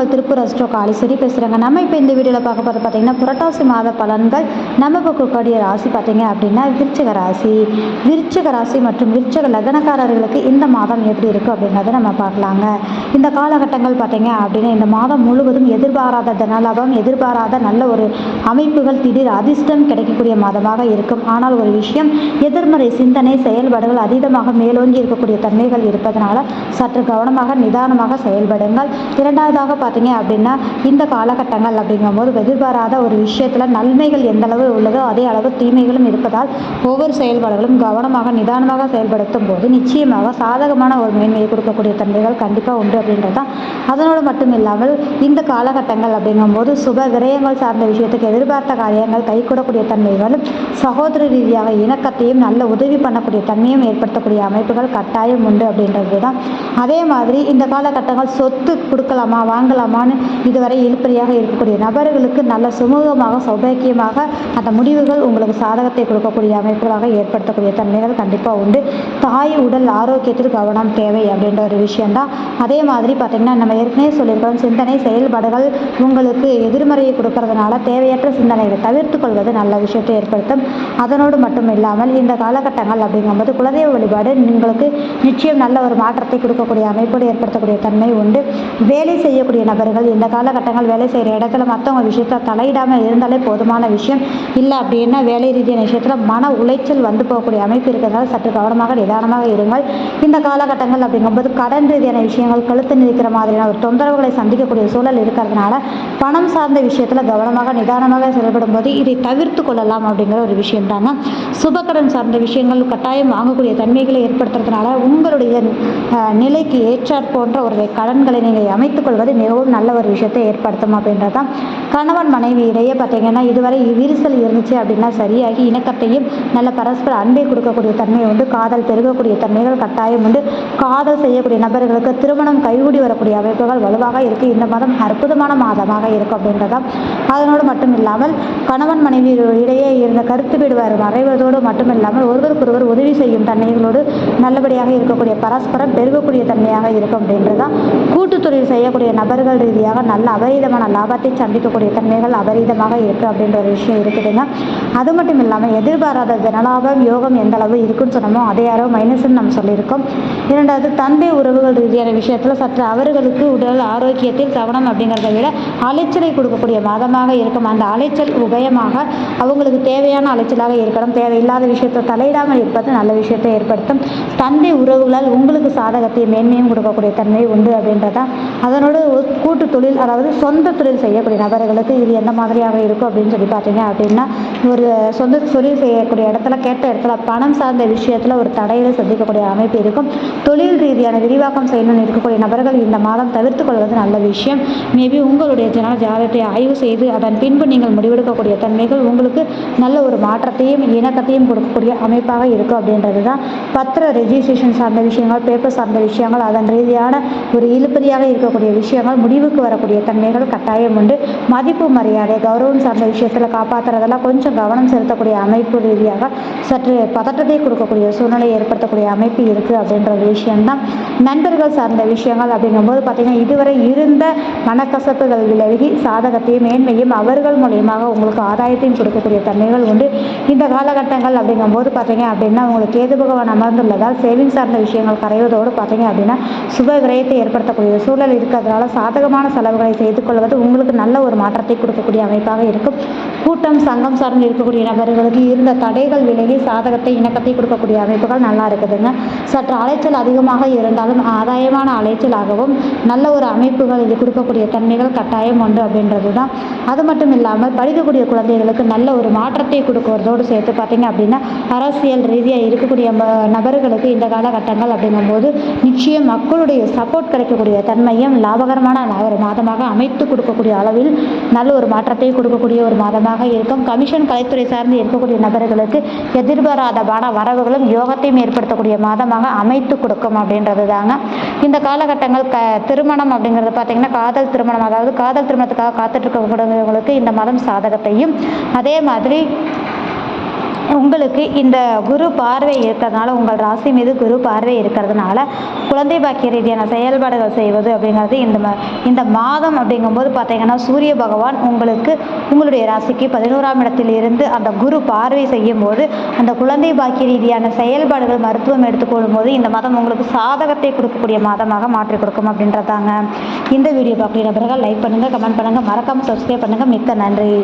உங்கள் திருப்பூர் அஸ்ட்ரோ காளீஸ்வரி பேசுகிறாங்க நம்ம இப்போ இந்த வீடியோவில் பார்க்க போகிறது பார்த்தீங்கன்னா புரட்டாசி மாத பலன்கள் நம்ம பக்கக்கூடிய ராசி பார்த்தீங்க அப்படின்னா விருச்சக ராசி. விருச்சக ராசி மற்றும் விருச்சக லக்னக்காரர்களுக்கு இந்த மாதம் எப்படி இருக்குது அப்படிங்கிறத நம்ம பார்க்கலாங்க. இந்த காலகட்டங்கள் பார்த்தீங்க அப்படின்னா இந்த மாதம் முழுவதும் எதிர்பாராத தனலாபம் எதிர்பாராத நல்ல ஒரு அமைப்புகள் திடீர் அதிர்ஷ்டம் கிடைக்கக்கூடிய மாதமாக இருக்கும். ஆனால் ஒரு விஷயம் எதிர்மறை சிந்தனை செயல்பாடுகள் அதீதமாக மேலோங்கி இருக்கக்கூடிய தன்மைகள் இருப்பதனால சற்று கவனமாக நிதானமாக செயல்படுங்கள். இரண்டாவதாக பார்த்தீங்க அப்படின்னா இந்த காலகட்டங்கள் அப்படிங்கும்போது எதிர்பாராத ஒரு விஷயத்தில் நன்மைகள் எந்த அளவு உள்ளதோ அதே அளவு தீமைகளும் இருப்பதால் ஒவ்வொரு செயல்பாடுகளும் கவனமாக நிதானமாக செயல்படுத்தும் போது நிச்சயமாக சாதகமான ஒரு மேன்மையை கொடுக்கக்கூடிய தன்மைகள் கண்டிப்பாக உண்டு அப்படின்றது தான். அதனோடு மட்டும் இல்லாமல் இந்த காலகட்டங்கள் அப்படிங்கும்போது சுப விரயங்கள் சார்ந்த விஷயத்துக்கு எதிர்பார்த்த காரியங்கள் கைகூடக்கூடிய தன்மைகளும் சகோதர ரீதியாக இணக்கத்தையும் நல்ல உதவி பண்ணக்கூடிய தன்மையும் ஏற்படுத்தக்கூடிய அமைப்புகள் கட்டாயம் உண்டு அப்படின்றது தான். அதே மாதிரி இந்த காலகட்டங்கள் சொத்து கொடுக்கலாமா வாங்கலாமான்னு இதுவரை இழுப்பறியாக இருக்கக்கூடிய நபர்களுக்கு நல்ல சுமூகமாக சௌபாக்கியமாக அந்த முடிவுகள் உங்களுக்கு சாதகத்தை கொடுக்கக்கூடிய அமைப்புகளாக ஏற்படுத்தக்கூடிய தன்மைகள் கண்டிப்பாக உண்டு. தாய் உடல் ஆரோக்கியத்தில் கவனம் தேவை அப்படின்ற ஒரு விஷயம்தான். அதே மாதிரி பார்த்திங்கன்னா நம்ம ஏற்கனவே சொல்லியிருக்கோம் சிந்தனை செயல்பாடுகள் உங்களுக்கு எதிர்மறையை கொடுக்கறதுனால தேவையற்ற சிந்தனைகளை தவிர்த்து கொள்வது நல்ல விஷயத்தை ஏற்படுத்தும். அதனோடு மட்டும் இல்லாமல் இந்த காலகட்டங்கள் அப்படிங்கும்போது குலதெய்வ வழிபாடு உங்களுக்கு நிச்சயம் நல்ல ஒரு மாற்றத்தை கொடுக்கக்கூடிய அமைப்போடு ஏற்படுத்தக்கூடிய தன்மை உண்டு. வேலை செய்யக்கூடிய நபர்கள் இந்த காலகட்டங்கள் வேலை செய்கிற இடத்துல மற்றவங்க விஷயத்த தலையிடாமல் இருந்தாலே போதுமான விஷயம். இல்லை அப்படின்னா வேலை ரீதியான விஷயத்தில் மன உளைச்சல் வந்து போகக்கூடிய அமைப்பு இருக்கிறதால சற்று கவனமாக நிதானமாக இருங்கள். இந்த காலகட்டங்கள் அப்படிங்கும்போது கடன் ரீதியான விஷயங்கள் கழுத்து நிற்கிற மாதிரியான ஒரு தொந்தரவுகளை சந்திக்கக்கூடிய சூழல் இருக்கிறதுனால பணம் சார்ந்த விஷயத்தில் கவனமாக நிதானமாக செயல்படும் போது இதை தவிர்த்து கொள்ளலாம் அப்படிங்கிற ஒரு விஷயம் தாங்க சுபக்கடன் சார்ந்த விஷயங்கள் கட்டாயம் வாங்கக்கூடிய தன்மைகளை ஏற்படுத்துறதுனால உங்களுடைய நிலைக்கு ஏற்றாற் போன்ற ஒரு கடன்களை நீங்கள் அமைத்துக் கொள்வது ஒரு நல்ல ஒரு விஷயத்தை ஏற்படுத்தும் அப்படின்றது தான். கணவன் மனைவி இடையே பார்த்தீங்கன்னா இதுவரை விரிசல் இருந்துச்சு அப்படின்னா சரியாகி இணக்கத்தையும் நல்ல பரஸ்பர அன்பை கொடுக்கக்கூடிய தன்மை உண்டு. காதல் பெருகக்கூடிய தன்மைகள் கட்டாயம் உண்டு. காதல் செய்யக்கூடிய நபர்களுக்கு திருமணம் கைகூடி வரக்கூடிய அமைப்புகள் வலுவாக இருக்குது இந்த மாதம் அற்புதமான மாதமாக இருக்கும் அப்படின்றதாம் அதனோடு மட்டும் இல்லாமல் கணவன் மனைவி இடையே இருந்த கருத்து விடுவார் மறைவதோடு மட்டும் இல்லாமல் ஒருவருக்கொருவர் உதவி செய்யும் தன்மைகளோடு நல்லபடியாக இருக்கக்கூடிய பரஸ்பரம் பெருகக்கூடிய தன்மையாக இருக்கும் அப்படின்றதான் கூட்டுத்தொழில் செய்யக்கூடிய நபர்கள் ரீதியாக நல்ல அபரீதமான லாபத்தை சந்திக்கக்கூடிய தன்மைகள் அபரீதமாக இருக்குது அப்படின்ற ஒரு விஷயம் இருக்குதுங்க அது மட்டும் இல்லாமல் எதிர்பாராத தனலாபம் யோகம் எந்த அளவு இருக்குன்னு சொன்னோமோ அதே அளவு மைனஸ்ன்னு நம்ம சொல்லியிருக்கோம். இரண்டாவது தந்தை உறவுகள் ரீதியான விஷயத்தில் சற்று அவர்களுக்கு உடல் ஆரோக்கியத்தில் கவனம் அப்படிங்கிறத விட அலைச்சலை கொடுக்கக்கூடிய மாதமாக இருக்கும். அந்த அலைச்சல் உபயமாக அவங்களுக்கு தேவையான அலைச்சலாக இருக்கணும். தேவையில்லாத விஷயத்தை தலையிடாமல் இருப்பது நல்ல விஷயத்தை ஏற்படுத்தும். தந்தை உறவுகளால் உங்களுக்கு சாதகத்தையும் மேன்மையும் கொடுக்கக்கூடிய தன்மை உண்டு அப்படின்றதான். அதனோடு கூட்டு தொழில் அதாவது சொந்த தொழில் செய்யக்கூடிய நபர்களுக்கு இது எந்த மாதிரியாக இருக்கும் அப்படின்னு சொல்லி பார்த்தீங்க அப்படின்னா ஒரு சொந்த தொழில் செய்யக்கூடிய இடத்துல கேட்ட இடத்துல பணம் சார்ந்த விஷயத்தில் ஒரு தடையில் சந்திக்கக்கூடிய அமைப்பு இருக்கும். தொழில் ரீதியான விரிவாக்கம் செய்யணும்னு இருக்கக்கூடிய நபர்கள் இந்த மாதம் தவிர்த்து கொள்வது நல்ல விஷயம். மேபி உங்களுடைய ஜன ஜாதகத்தை ஆய்வு செய்து அதன் பின்பு நீங்கள் முடிவெடுக்கக்கூடிய தன்மைகள் உங்களுக்கு நல்ல மாற்றத்தையும் இணக்கத்தையும் கொடுக்கக்கூடிய அமைப்பாக இருக்கும் அப்படின்றது தான் பத்திர ரெஜிஸ்ட்ரேஷன் சார்ந்த விஷயங்கள் பேப்பர் சார்ந்த விஷயங்கள் அதன் ரீதியான ஒரு இழுப்பதியாக இருக்கக்கூடிய விஷயங்கள் முடிவுக்கு வரக்கூடிய தன்மைகள் கட்டாயம் உண்டு. மதிப்பு மரியாதை கௌரவம் சார்ந்த விஷயத்தில் காப்பாற்றுறதெல்லாம் கொஞ்சம் கவனம் செலுத்தக்கூடிய அமைப்பு ரீதியாக சற்று பதட்டத்தை கொடுக்கக்கூடிய சூழ்நிலை ஏற்படுத்தக்கூடிய அமைப்பு இருக்குது அப்படின்ற ஒரு விஷயம்தான். நண்பர்கள் சார்ந்த விஷயங்கள் அப்படிங்கும்போது பார்த்திங்கன்னா இதுவரை இருந்த மனக்கசப்புகள் விலகி சாதகத்தையும் மேன்மையும் அவர்கள் மூலியமாக உங்களுக்கு ஆதாயத்தையும் கொடுக்கக்கூடிய தன்மைகள் உண்டு. இந்த காலகட்டங்கள் அப்படிங்கும்போது பார்த்தீங்க அப்படின்னா உங்களுக்கு கேது பகவான் அமர்ந்துள்ளதால் சேவிங் சார்ந்த விஷயங்கள் கரைவதோடு பார்த்தீங்க அப்படின்னா சுப விரயத்தை ஏற்படுத்தக்கூடிய சூழல் இருக்கிறதுனால சாதகமான செலவுகளை செய்து கொள்வது உங்களுக்கு நல்ல ஒரு மாற்றத்தை கொடுக்கக்கூடிய அமைப்பாக இருக்கும். கூட்டம் சங்கம் சார்ந்து இருக்கக்கூடிய நபர்களுக்கு இருந்த தடைகள் விலகி சாதகத்தை இணக்கத்தை கொடுக்கக்கூடிய அமைப்புகள் நல்லா இருக்குதுங்க. சற்று அலைச்சல் அதிகமாக இருந்தாலும் ஆதாயமான அலைச்சலாகவும் நல்ல ஒரு அமைப்புகள் இது கொடுக்கக்கூடிய தன்மைகள் கட்டாயம் உண்டு அப்படின்றது தான் அது மட்டும் இல்லாமல் படிக்கக்கூடிய குழந்தைகளுக்கு நல்ல ஒரு மாற்றத்தை கொடுக்கறதோடு சேர்த்து பார்த்தீங்க அப்படின்னா அரசியல் ரீதியாக இருக்கக்கூடிய ம- நபர்களுக்கு இந்த காலகட்டங்கள் அப்படிங்கும்போது நிச்சயம் மக்களுடைய சப்போர்ட் கிடைக்கக்கூடிய தன்மையும் லாபகரமான ஒரு மாதமாக அமைத்து கொடுக்கக்கூடிய அளவில் நல்ல ஒரு மாற்றத்தை கொடுக்கக்கூடிய ஒரு மாதமாக இருக்கும். கமிஷன் கலைத்துறை சார்ந்து இருக்கக்கூடிய நபர்களுக்கு எதிர்பாராத பண வரவுகளும் யோகத்தையும் ஏற்படுத்தக்கூடிய மாதமாக அமைத்து கொடுக்கும் அப்படின்றது தாங்க இந்த காலகட்டங்கள் க திருமணம் அப்படிங்கிறது பார்த்தீங்கன்னா காதல் திருமணம் அதாவது காதல் திருமணத்துக்காக காத்துட்டு இருக்கக்கூடியவங்களுக்கு இந்த மாதம் சாதகத்தையும் அதே மாதிரி உங்களுக்கு இந்த குரு பார்வை இருக்கிறதுனால உங்கள் ராசி மீது குரு பார்வை இருக்கிறதுனால குழந்தை பாக்கிய ரீதியான செயல்பாடுகள் செய்வது அப்படிங்கிறது இந்த இந்த மாதம் அப்படிங்கும்போது பார்த்தீங்கன்னா சூரிய பகவான் உங்களுக்கு உங்களுடைய ராசிக்கு பதினோராம் இடத்தில் இருந்து அந்த குரு பார்வை செய்யும் போது அந்த குழந்தை பாக்கிய ரீதியான செயல்பாடுகள் மருத்துவம் எடுத்துக்கொள்ளும் போது இந்த மாதம் உங்களுக்கு சாதகத்தை கொடுக்கக்கூடிய மாதமாக மாற்றி கொடுக்கும் அப்படின்றதாங்க. இந்த வீடியோ பார்க்குற நபர்கள் லைக் பண்ணுங்கள் கமெண்ட் பண்ணுங்கள் மறக்காமல் சப்ஸ்கிரைப் பண்ணுங்கள் மிக்க நன்றி.